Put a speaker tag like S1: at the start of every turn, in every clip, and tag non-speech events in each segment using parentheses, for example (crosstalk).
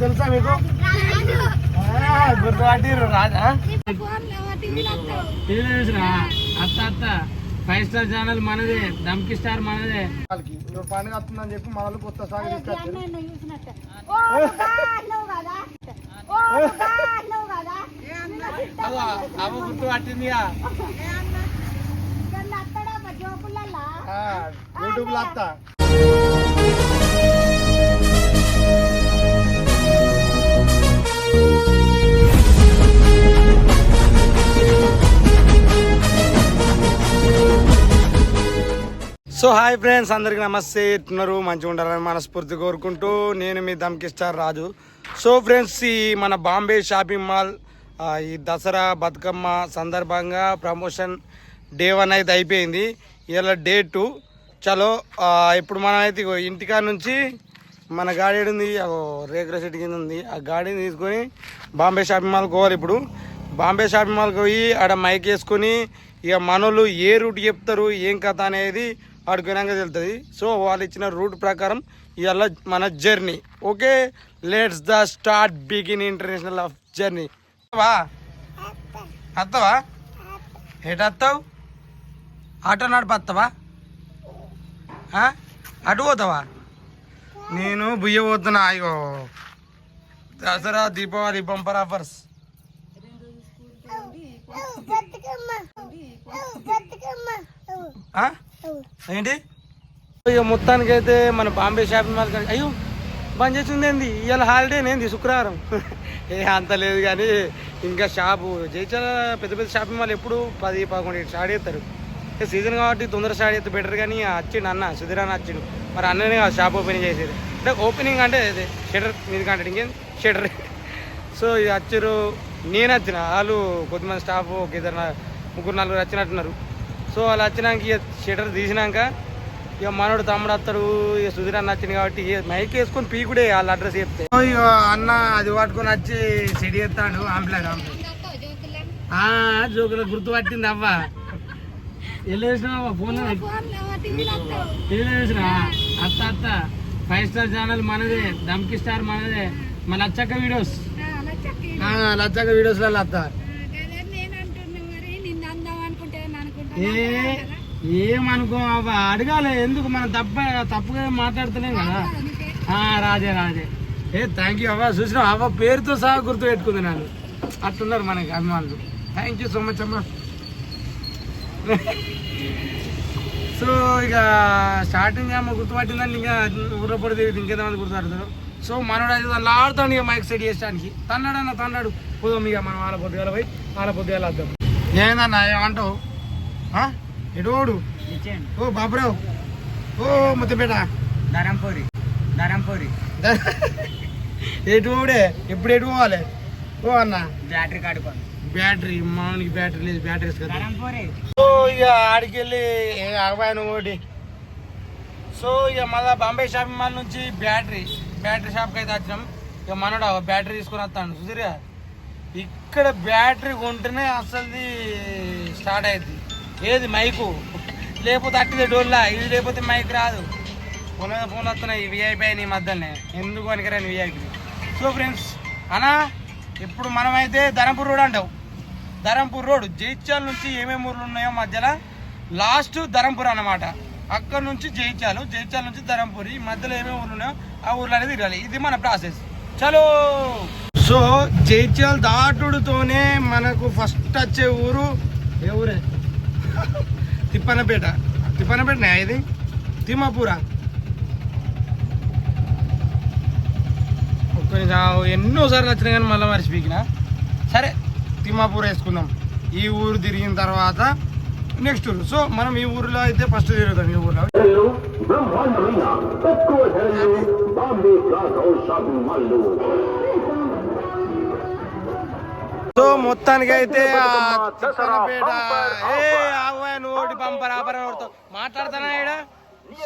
S1: తెలుసా మీకు? ఆ, గుర్తుపట్టిర్రు రాజా.
S2: టీవీలో చూసినా అత్త అత్త. ఫైవ్ స్టార్ ఛానల్ మనదే దమ్కి స్టార్ మనదే.
S1: వాళ్ళకి ఇప్పుడు పండుగ వస్తుందని చెప్పి మన వాళ్ళు కొత్త సాగు తీసుకొచ్చారు అగో, అవ్వ గుర్తుపట్టిందిగా ఆ, యూట్యూబ్లో వస్తా సో హాయ్ ఫ్రెండ్స్ అందరికీ నమస్తే. ఎట్టున్నారు మంచిగా ఉండాలని మనస్ఫూర్తి కోరుకుంటూ నేను మీ Dhamki star Raju. So friends ఈ మన బాంబే షాపింగ్ మాల్ ఈ దసరా బతుకమ్మ సందర్భంగా ప్రమోషన్ డే వన్ అయితే అయిపోయింది. ఇలా డే టూ. చలో ఇప్పుడు మనం అయితే ఇంటికా ఇంటికాడ నుంచి మన గాడి ఉంది అగో రేకుల సెట్ కింద ఉంది. ఆ గాడిని తీసుకొని బాంబే షాపింగ్ మాల్కి పోవాలి ఇప్పుడు. బాంబే షాపింగ్ మాల్కి పోయి ఆడ మైక్ వేసుకొని ఇక మనోళ్ళు ఏ రూట్ చెప్తారు ఏం కథ అనేది ఆడుకున్నాక తెలుస్తుంది సో వాళ్ళు ఇచ్చిన రూట్ ప్రకారం ఇవాళ మన journey. Okay? Let's the start begin international of journey వా అత్తవా? ఎటు వస్తావు ఆటో నడుపు ఆ? అటు పోతావా? నేను బుయ్య పోతున్నా అయ్యో దసరా దీపావళి బంపర్ ఆఫర్స్. ఏంటి? ఇక మొత్తానికి అయితే మన బాంబే షాపింగ్ మాల్ అయ్యో బంద్ చేసింది ఏంది ఇవాళ హాలిడే ఏంది శుక్రవారం? (laughs) ఏ అంత లేదు కానీ ఇంకా షాపు జైచాల పెద్ద పెద్ద షాపింగ్ మాల్ ఎప్పుడు? పది పదకొండు స్టార్ట్ చేస్తారు సీజన్ కాబట్టి తొందర స్టార్ట్ చేస్తే బెటర్ కానీ వచ్చిండు అన్న సుధీర్ అన్న వచ్చిండు మరి అన్ననే షాప్ ఓపెనింగ్ చేసేది. అంటే ఓపెనింగ్ అంటే షటర్ మీద కంటే ఇంకేం? షటర్ సో ఇది వచ్చారు నేను వచ్చిన వాళ్ళు కొద్దిమంది స్టాఫ్ ఒక ఇద్దరు నా- ముగ్గురు నలుగురు వచ్చినట్టున్నారు సో వాళ్ళు వచ్చినాక ఇక షటర్ తీసినాక ఇక మనోడు తమ్ముడు వస్తాడు ఇక సుధీర్ అన్న వచ్చింది కాబట్టి మైక్ వేసుకొని పీకుడే వాళ్ళ అడ్రస్ చెప్తే. ఇక అన్న అది పట్టుకొని వచ్చి సెడి ఎత్తాడు ఆంప్లాడ్ ఆంప్లాడ్ జోకులు గుర్తుపట్టింది అవ్వ. ఫోన్ టీవీలో చూసినా? అత్త అత్త. ఫైవ్ స్టార్ ఛానల్ మనదే దమ్కి స్టార్ మనదే. మన లచ్చక్క వీడియోస్. లచ్చక్క వీడియోస్లలో అత్త. ఏ ఏమనుకో అవ్వ అడగాలి ఎందుకు? మనం తప్ప తప్పుగా మాట్లాడుతున్నాం కదా. ఆ, రాజే రాజే. ఏ థ్యాంక్ యూ అవ్వ. చూసిన అవ్వ పేరుతో సహా గుర్తు పెట్టుకుంది నన్ను. అట్టున్నారు మనకి అభిమానులు. థ్యాంక్ యూ సో మచ్ అమ్మ. (laughs) సో ఇక స్టార్టింగ్ అమ్మ గుర్తుపట్టిందని ఇంకా ఊర్లో పడితే ఇంకేదైనా గుర్తుపడతారు? సో మనోడు అయితే దాన్ని ఆడుతాడు ఇక మైక్ సెట్ చేసడానికి తన్నాడు అన్న తన్నాడు. పోదాం ఇక మనం వాళ్ళ పొద్దుగాల పోయి వాళ్ళ పొద్దుగాల వద్దాం. ఏందన్నా ఏమంటావు? ఓడు ఓ బాబురావు ఓ ముద్దపేట
S2: ధరంపూరి. ధరంపూరి. (laughs)
S1: ఎటు ఎప్పుడు ఎటు పోవాలి? ఓ అన్న.
S2: బ్యాటరీ కాడుకోండి
S1: బ్యాటరీ మామూలుగా బ్యాటరీ లేదు బ్యాటరీ సో ఇక ఆడికెళ్ళి ఆగబాయను ఒకటి. సో ఇక మళ్ళా బాంబే షాపింగ్ మాల్ నుంచి బ్యాటరీ బ్యాటరీ షాప్కి అయితే వచ్చినాం. ఇక మనోడు బ్యాటరీ తీసుకొని వస్తాను చూసిరా ఇక్కడ బ్యాటరీ కొంటేనే అసలుది స్టార్ట్ అయింది ఏది మైకు లేకపోతే అట్టిదే డోల్లా ఇది లేకపోతే మైక్ రాదు. ఫోన్ మీద ఫోన్లు వస్తున్నాయి విఐపి అయిన ఈ మధ్యనే ఎందుకు పనికిరాని విఐపి సో ఫ్రెండ్స్ అనా ఇప్పుడు మనమైతే ధరంపూర్ రోడ్ అంటావు ధరంపూర్ రోడ్ జైత్యాల నుంచి ఏమేమి ఊర్లు ఉన్నాయో మధ్యలో లాస్ట్ ధరంపూర్ అన్నమాట. అక్కడ నుంచి జైత్యాలు జైత్యాల నుంచి ధరంపూర్ ఈ మధ్యలో ఏమేమి ఊర్లు ఉన్నాయో ఆ ఊర్లు అనేది తిరగాలి. ఇది మన ప్రాసెస్. చలో! సో జైత్యాల దాటుడుతోనే మనకు ఫస్ట్ వచ్చే ఊరు ఏ ఊరే? తిప్పనపేట. తిప్పనపేటనే ఇది? తిమ్మాపూరా? ఎన్నోసార్లు వచ్చినా కానీ మళ్ళీ మర్చిపోయిన. సరే తిమ్మాపూర్ వేసుకుందాం. ఈ ఊరు తిరిగిన తర్వాత నెక్స్ట్ ఊరు. సో మనం ఈ ఊరిలో అయితే ఫస్ట్ తిరుగుతాం ఈ ఊర్లో. సో మొత్తానికి అయితే తిప్పనపేట ఏ ఆగు నువ్వు ఈడ?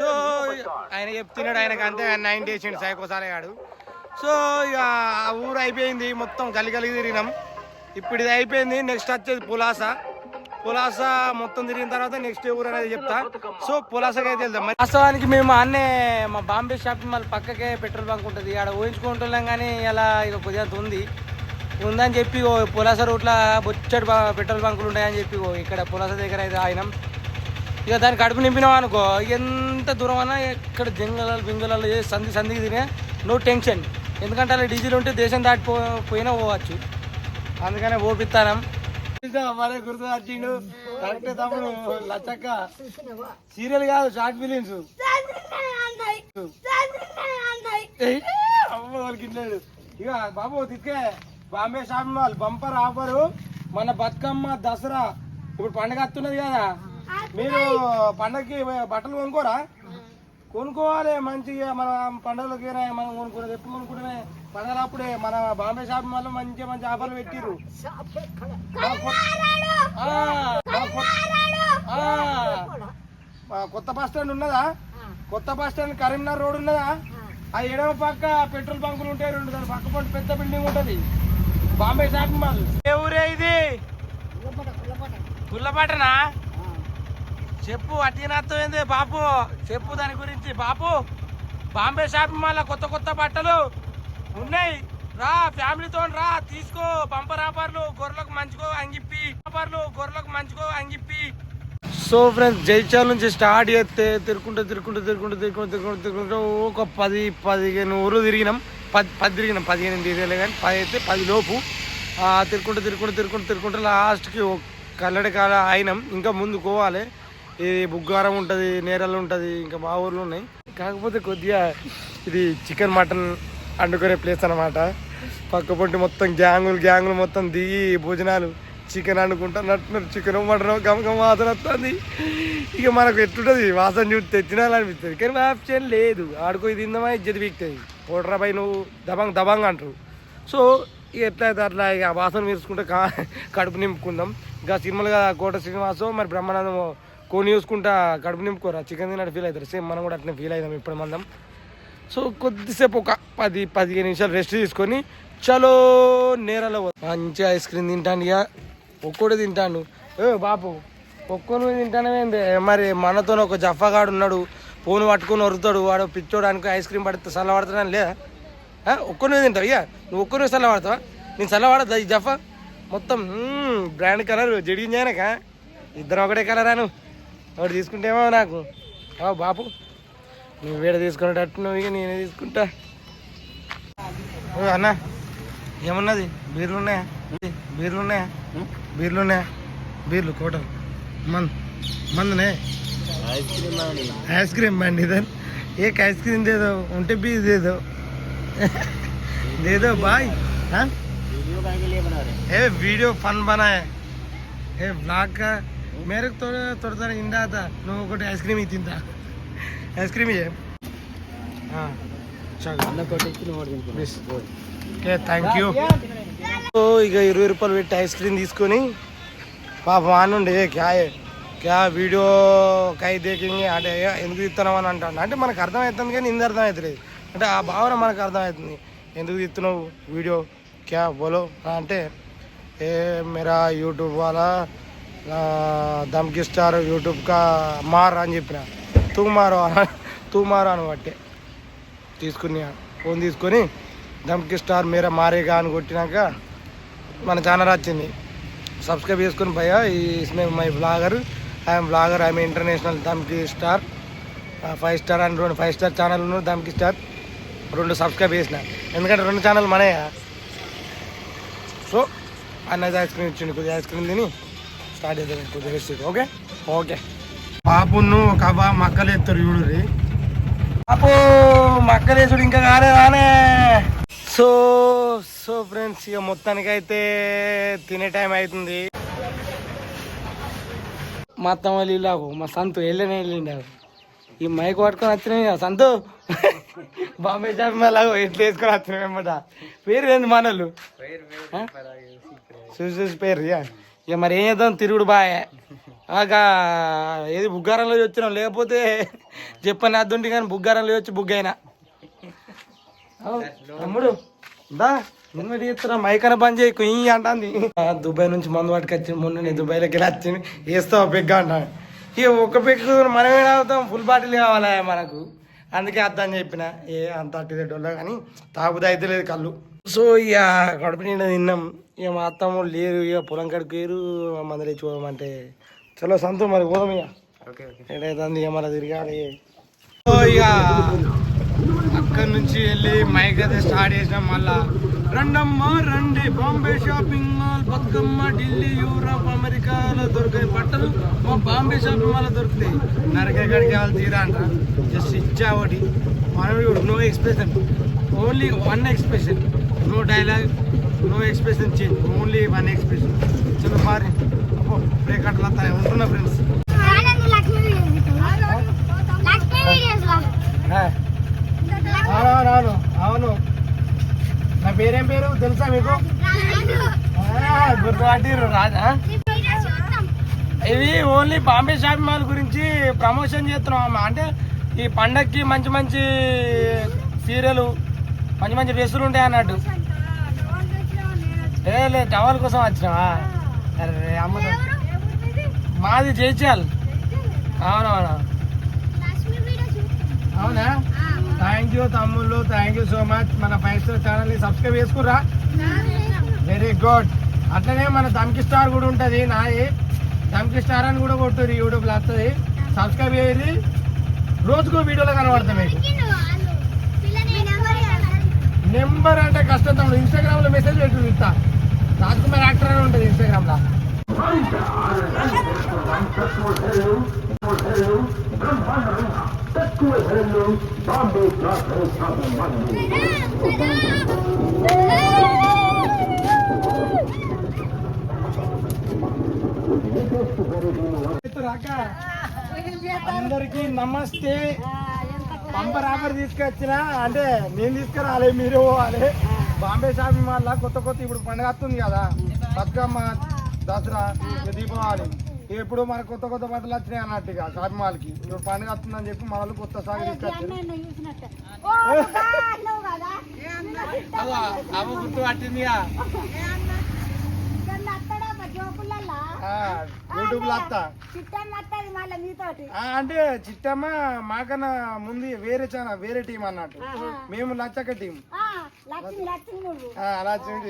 S1: సో ఆయన చెప్తున్నాడు ఆయనకి అంతే నైన్ డేస్ సైకోసారి గాడు సో ఇక ఆ ఊరు అయిపోయింది మొత్తం గలి కలిగి తిరిగినాం. ఇప్పుడు ఇది అయిపోయింది నెక్స్ట్ వచ్చేది పులాస. పులాస మొత్తం తిరిగిన తర్వాత నెక్స్ట్ ఊరు అనేది చెప్తా. సో పులాసకి అయితే వెళ్దాం. మరి వాస్తవానికి మేము అన్నే మా బాంబే షాపింగ్ మాల్ పక్కకే పెట్రోల్ బంక్ ఉంటుంది. ఆడ ఊహించుకుంటున్నాం కానీ ఇలా ఇక కొద్దిగా ఉంది. ఉందని చెప్పి పులాస రూట్లో బొచ్చటి పెట్రోల్ బంకులు ఉంటాయని చెప్పి ఇక్కడ పులాస దగ్గర అయితే ఆయన ఇక దాన్ని కడుపు నింపినాం అనుకో ఎంత దూరం అన్నా ఎక్కడ జంగలాలు బింగలలో సంధి సంధికి తినే నో టెన్షన్ ఎందుకంటే అలా డీజిల్ ఉంటే దేశం దాటిపో పోయినా పోవచ్చు. అందుకనే ఓపిస్తానం మరే గుర్తు వచ్చిండు కరెక్ట్ తమ్ముడు లచ్చక్క. సీరియల్ కాదు షార్ట్ ఫిలిమ్స్. అమ్మ వాళ్ళకి ఇట్లేదు ఇక బాబు తిక్కే Bombay shopping mall bumper offer. మన బతుకమ్మ దసరా. ఇప్పుడు పండగ వస్తున్నది కదా. మీరు పండగకి బట్టలు కొనుక్కోరా? కొనుక్కోవాలి మంచిగా మన పండుగలకి మనం కొనుక్కునేది ఎప్పుడు కొనుక్కుంటే పండగ అప్పుడే మన బాంబే షాపింగ్ మాల్ మంచి మంచి ఆఫర్లు పెట్టిర్రు. మన కొత్త- బస్ స్టాండ్ ఉన్నదా? కొత్త బస్ స్టాండ్ కరీంనగర్ రోడ్ ఉన్నదా? ఆ ఎడమ పక్క పెట్రోల్ బంకులు ఉంటాయి రెండు దాని పక్క పంట పెద్ద బిల్డింగ్ ఉంటది. బాంబే షాపింగ్ మాల్ ఏ ఊరే ఇది? పుల్లపట్టనా చెప్పు అట్టినర్థమైంది బాపు చెప్పు దాని గురించి బాపు బాంబే షాపింగ్ మాల్ కొత్త కొత్త బట్టలు ఉన్నాయి. రా ఫ్యామిలీతో రా తీసుకో. బంపర్ ఆఫర్లు గొర్రెలకు మంచుకో అంగిప్పి. ఆఫర్లు గొర్రెలకు మంచుకో అంగిప్పి. సో ఫ్రెండ్స్ జైచాల్ నుంచి స్టార్ట్ చేస్తే తిరుకుంటూ తిరుకుంటూ తిరుకుంటూ తిరుకుంటూ తిరుకుంటూ తిరుకుంటూ ఒక పది పదిహేను ఊరు తిరిగినాం. పది పది తిరిగినాం. పదిహేను తిరగలే కానీ పది అయితే పది లోపు. ఆ, తిరుకుంటూ తిరుకుంటూ తిరుకుంటూ తిరుకుంటూ లాస్ట్కి కల్లడి కాల అయినాం ఇంకా ముందు పోవాలి. ఇది బుగ్గారం ఉంటుంది నేరలు ఉంటుంది ఇంకా మా ఊర్లో ఉన్నాయి. కాకపోతే కొద్దిగా ఇది చికెన్ మటన్ వండుకునే ప్లేస్ అనమాట పక్క పొంటి మొత్తం గ్యాంగులు గ్యాంగులు మొత్తం దిగి భోజనాలు చికెన్ వండుకుంటున్నట్టున్నారు చికెన్ మటన్ గమగమ వాసన వస్తుంది. ఇక మనకు ఎట్లుంటుంది? వాసన చూస్తే తినాలనిపిస్తుంది. కానీ ఆప్షన్ లేదు. ఆడుకో ఇది తిందామా ఇజ్జతి పీక్తుంది. ఓడరా పై నువ్వు దబంగ్ దబంగ్ అంటారు. సో ఇక ఎట్లా అయితే అట్లా ఇక వాసన మీరుచుకుంటే కడుపు నింపుకుందాం. ఇంకా సినిమాలుగా కోట శ్రీనివాసం మరి బ్రహ్మానందం కొన్ని చూసుకుంటా కడుపు నింపుకోరా. చికెన్ తిన్నట్టు ఫీల్ అవుతారు. సేమ్ మనం కూడా అట్లనే ఫీల్ అవుతాం ఇప్పుడు మనం సో కొద్దిసేపు ఒక పది పదిహేను నిమిషాలు రెస్ట్ తీసుకొని చలో నేరలో పో- ఐస్ క్రీమ్ తింటాను ఇక ఒక్కడే తింటాను ఏ బాపు ఒక్కొని తింటానే మరి మనతో ఒక జఫాగాడు ఉన్నాడు ఫోన్ పట్టుకొని వరుతాడు వాడు పిచ్చోడానికి ఐస్ క్రీమ్ పడితే చల్ల పడుతున్నాను లేదా? ఒక్కనే తింటావు? ఇక నువ్వు ఒక్కడి నువ్వు సల్ల పడతావా? నేను సల్ల పడతా ఈ జఫా? మొత్తం బ్రాండ్ కలర్ జడిగించానక ఇద్దరు ఒకటే కలరాను ఒకటి తీసుకుంటేమో నాకు. బాపు నువ్వు వేడ తీసుకునేటట్టున్నావు ఇక నేనే తీసుకుంటా. అన్న ఏమన్నది? బీర్లు ఉన్నాయా? బీర్లు ఉన్నాయా? బీర్లు ఉన్నాయా? బీర్లు కోటలు. మంద్ మందనే ఐస్ క్రీమ్ బండి దాని ఏ ఐస్ క్రీమ్ దేదో ఉంటే బీ దేదో. లేదో బాయ్ ఏ వీడియో ఫన్ बना ఏ ये మేరకు త్వర త్వర త్వర ఇందాత నువ్వు ఒకటి ఐస్ క్రీమ్ తింటా ice cream okay thank you so ఇక ఇరవై రూపాయలు పెట్టి ఐస్ క్రీమ్ తీసుకొని పాప ఆనండి క్యా క్యా వీడియో కై దేకింగ్ అంటే ఎందుకు ఇస్తున్నావు అని అంటాడు అంటే మనకు అర్థమవుతుంది కానీ ఇందు అర్థమవుతుంది అంటే ఆ భావన మనకు అర్థమవుతుంది ఎందుకు ఇస్తున్నావు వీడియో క్యా బోలో అంటే ఏ మేరా యూట్యూబ్ వాళ్ళ దమ్కి స్టార్ యూట్యూబ్కా మార్ అని చెప్పిన. తూ మారో తూ అని బట్టే తీసుకుని ఫోన్ తీసుకొని దమ్కి స్టార్ మీర మారేగా అని కొట్టినాక మన ఛానల్ వచ్చింది. సబ్స్క్రైబ్ చేసుకుని భయ్యా ఈ my blogger. I'm blogger I'm international Dhamki star. Five star and రెండు ఫైవ్ స్టార్ ఛానల్ ఉన్నాయి దమ్కి స్టార్. రెండు సబ్స్క్రైబ్ చేసిన. ఎందుకంటే రెండు ఛానల్ మనయా. సో అన్నది ఐస్ క్రీమ్ ఇచ్చిండు కొద్దిగా ఐస్ క్రీమ్ తిని. స్టార్ట్ చేద్దాం కొద్దిగా రెస్ట్ ఓకే? ఓకే. పాపును కబా మక్కలు ఎత్తారు చూడు పాపు మక్కలేసుడు ఇంకా కాలేదానే సో సో ఫ్రెండ్స్ ఇక మొత్తానికైతే తినే టైం అవుతుంది మా అత్తమ్మ వాళ్ళు మా సంతు వెళ్ళనే వెళ్ళిండు. ఈ మైక్ పట్టుకొని వచ్చినాయి కదా సంతు బాంబే షాప్ లాగా. ఎట్లా వేసుకొని వచ్చినాయి వెంబట పేరు ఏంది మనలు చూసి చూసి పేరు ఇక మరి ఏం చేద్దాం? తిరుగుడు బాయ్. ఆగా ఏది బుగ్గారంలో వచ్చినాం లేకపోతే చెప్పని అద్దుంటి కానీ బుగ్గారంలో వచ్చి బుగ్గైనా. తమ్ముడు దా ఎనిమిది చేస్తున్నా మైకన బంద్ చేయి కుయ్యి అంటాంది. దుబాయ్ నుంచి మందు పట్టుకొచ్చి మొన్న నేను దుబాయ్లోకి వెళ్ళి వచ్చింది వేస్తావు పెగ్గా అంటాను ఇక ఒక్క పెగ్గు మనమే తాగుతాం ఫుల్ బాటిల్ కావాలా మనకు? అందుకే అర్థం చెప్పిన ఏ అంత అట్టి డొల్ల కానీ తాగుతా అయితే లేదు కళ్ళు. సో ఇక కడుపు నిండా తిన్నాం. ఇక మా అత్తమ్మ లేరు ఇక పొలం కడుకు వేరు మందలు తెచ్చుకోమంటే చలో సంతో మరి పోదాం ఇక.
S2: Okay okay.
S1: ఎక్కడైతే ఇక మళ్ళీ తిరగాలి. సో ఇక. అక్కడి నుంచి వెళ్ళి మైక్ అయితే స్టార్ట్ చేసినాం మళ్ళా. రండమ్మ రండి. Bombay shopping mall Bathukamma Delhi Europe అమెరికాలో దొరికే బట్టలు మా బాంబే షాపింగ్ మాల్ దొరుకుతాయి. నరకగడికి వాళ్ళు తీరా అంట జస్ట్ ఇచ్చా ఒకటి. మనం no expression only one expression no dialogue no expression change only one expression చలో బారి బ్రేక్ అట్లా ఉంటున్నా ఫ్రెండ్స్ పేరేం పేరు తెలుసా మీకు? గుర్తుపట్టిర్రు రాజా. ఇవి ఓన్లీ బాంబే షాపింగ్ మాల్ గురించి ప్రమోషన్ చేస్తున్నాం అమ్మ. అంటే ఈ పండక్కి మంచి మంచి సీరియలు మంచి మంచి డ్రెస్సులు ఉంటాయి అన్నట్టు. ఏ లే టవల్ కోసం వచ్చినావా? అరే అమ్మ మాది జైచాల్ అవునవునా అవునా థ్యాంక్ యూ తమ్ముళ్ళు థ్యాంక్ యూ సో మచ్ మన ఫైవ్ స్టార్ ఛానల్ని సబ్స్క్రైబ్ చేసుకురా వెరీ గుడ్ అట్లనే మన దమ్కి స్టార్ కూడా ఉంటుంది నాది దమ్కి స్టార్ అని కూడా కొట్టుర్రు యూట్యూబ్లో వస్తుంది. సబ్స్క్రైబ్ చేయరు రోజుకో వీడియోలో కనబడతాం మీకు నెంబర్ అంటే కష్టం తమ్ముడు. ఇన్స్టాగ్రామ్లో మెసేజ్ పెట్టు ఇస్తా. రాజ్కుమార్ యాక్టర్ అని ఉంటుంది ఇన్స్టాగ్రామ్లో
S3: తక్కువ ధరలు బాంబే క్లాత్ హౌస్
S1: అందరికి నమస్తే. బంపర్ రాబర్ తీసుకొచ్చిన అంటే నేను తీసుకురాలే మీరు పోవాలి. బాంబే షాపింగ్ మాల్ కొత్త కొత్త ఇప్పుడు పండుగ వస్తుంది కదా. బతుకమ్మ దసరా దీపావళి. ఇప్పుడు మన కొత్త కొత్త బట్టలు వచ్చినాయి అన్నట్టుగా షాపింగ్ మాల్కి ఇప్పుడు పండుగ వస్తుందని చెప్పి మన వాళ్ళు కొత్త సాగు తీసుకొచ్చారు. గుర్తు యూట్యూబ్లో అంటే చిట్టమ్మ మాకన్నా ముందు వేరే ఛానల్ వేరే టీం అన్నట్టు. మేము లచ్చక్క టీం.
S4: ఆ, లక్ష్మి లక్ష్మి నువ్వు.
S1: ఆ, అలా టీం.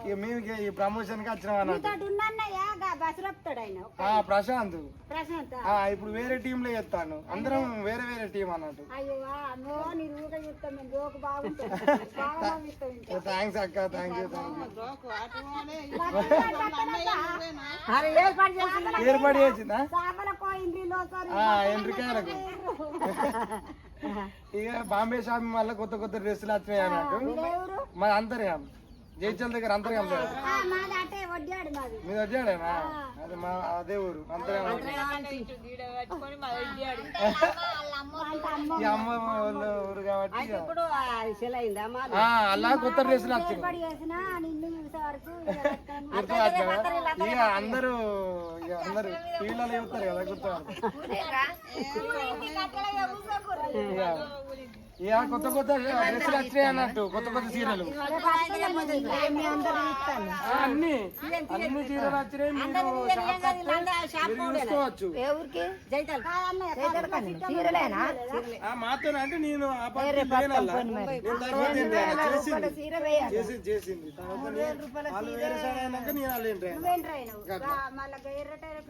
S1: ఇక మేము ఇక ఈ ప్రమోషన్కి వచ్చినాం అన్నట్టు
S4: మీతోటి ఉన్నన్నయ్య బస్సు రప్తాడు ఆయన
S1: ఆ, ప్రశాంత్.
S4: ప్రశాంత్
S1: ఆ, ఇప్పుడు వేరే టీమ్లో చేస్తాను. అందరం వేరే వేరే టీం అన్నట్టు
S4: అయ్యో అమ్మో నీ రూగా చెప్తాం మేము రోకు బాగుంటుంది. (laughs) బాగా నవ్విస్తాం ఇంకా.
S1: థ్యాంక్స్ అక్క థ్యాంక్ యూ థ్యాంక్
S4: అరే ఏర్పాటు
S1: చేసిందా.
S4: చేపలకో ఇంటిలో
S1: ఆ, ఎండ్రికాయలకు. (laughs) ఇక బాంబే షాపింగ్ వల్ల కొత్త కొత్త డ్రెస్సులు వచ్చినాయి అన్నట్టు. మన అంతర్యాం జైచల్ దగ్గర అంతర్యాం లేదు.
S4: మాది
S1: అది మా అదే ఊరు. అంతర్యాం ఈ అమ్మ వాళ్ళ ఊరు కాబట్టి అలా కొత్త డ్రెస్సులు
S4: వరకు ఇక (laughs)
S1: అందరూ ఇక అందరూ టీవీలలో చెప్తారు కదా ఇక కొత్త కొత్త డ్రెస్సులు వచ్చినాయి అన్నట్టు కొత్త కొత్త చీరలు అన్ని. అన్ని చీరలు వచ్చినాయి మీరు చూసుకోవచ్చు. మాతోనే అంటే నేను ఆ పార్టీ లేనల్లా. నేను తర్వాత ఏంటి? చేసింది. చేసింది చేసింది. తర్వాత నేను- వాళ్ళు వేరే సైడ్ అయినాక నేను వాళ్ళు ఏంటి?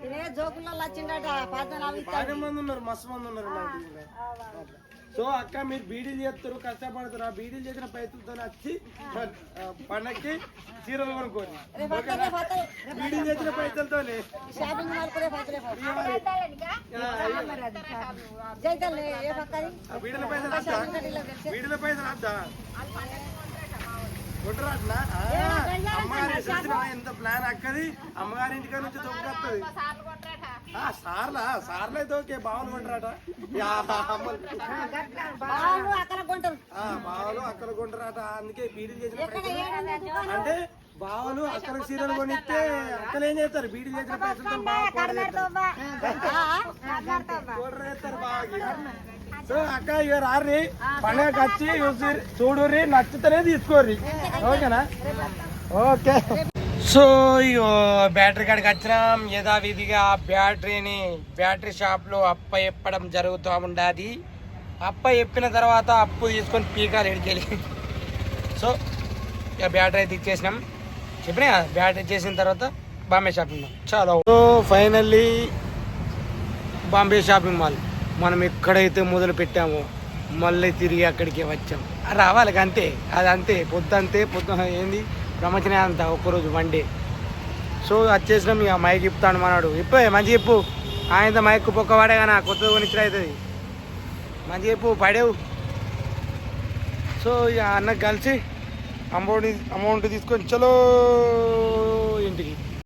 S4: మళ్ళీ
S5: జోకులలో వచ్చిండట
S1: మంది ఉన్నారు మస్తు మంది ఉన్నారు. సో అక్క మీరు బీడీలు చేస్తారు కష్టపడతారు ఆ బీడీలు చేసిన పైసలతో వచ్చి పండక్కి చీరలు కొనుక్కోండి? బీడీలు చేసిన పైసలతోనే
S5: షాపింగ్ మాల్ కూడా పక్కనే పో.
S1: ఆ,
S5: జైతల్ ఏ పక్కది
S1: ఆ బీడీల పైసలు వద్దా బీడీల పైసలు వద్దా కొట్టరాట్నా అమ్మగారి ఎంత ప్లాన్ అక్కది? అమ్మగారి ఇంటికాడ నుంచి ఆ, సార్లా సార్లు అయితే ఓకే బావలు కొంటారట.
S5: బావులు. అక్కడ
S1: అక్కడ కొంటారట. అందుకే బీడీలు చేసిన పైసలు అంటే బావలు అక్కడ సీరియల్ కొనిస్తే అక్కలు ఏం చేస్తారు? బీడీలు చేసిన పైసలతో బాగా కూడరేస్తారు బాగా. సో అక్క ఇక రారి పండగకి వచ్చి చూసి చూడుర్రి నచ్చితేనే తీసుకోర్రి. ఓకేనా? ఓకే. సో బ్యాటరీ కాడికి వచ్చినాం. యథావిధిగా బ్యాటరీని బ్యాటరీ షాప్లో అప్ప ఎప్పడం జరుగుతూ ఉండాది. అప్ప ఎప్పిన తర్వాత అప్పు తీసుకొని పీకాలు ఎడికెళ్ళి సో ఇక బ్యాటరీ అయితే ఇచ్చేసినాం. చెప్పినా కదా బ్యాటరీ చేసిన తర్వాత బాంబే షాపింగ్ మాల్. చాలా so finally Bombay shopping mall. మనం ఎక్కడైతే మొదలు పెట్టామో మళ్ళీ తిరిగి అక్కడికి వచ్చాం. రావాలి అంతే. అది అంతే పొద్దు అంతే పొద్దు ఏంది? ప్రమచనే అంత ఒక్కరోజు వన్ డే సో వచ్చేసినాం ఇక మైక్ చెప్తాను మనడు. ఇప్పే మంచి చెప్పు. ఆయనతో మైక్ పొక్కవాడే కానీ కొత్తది కొనిచ్చిన అవుతుంది మంచి చెప్పు పడేవు. సో ఇక అన్నకు కలిసి అమౌంట్ అమౌంట్ తీసుకొని చలో ఇంటికి.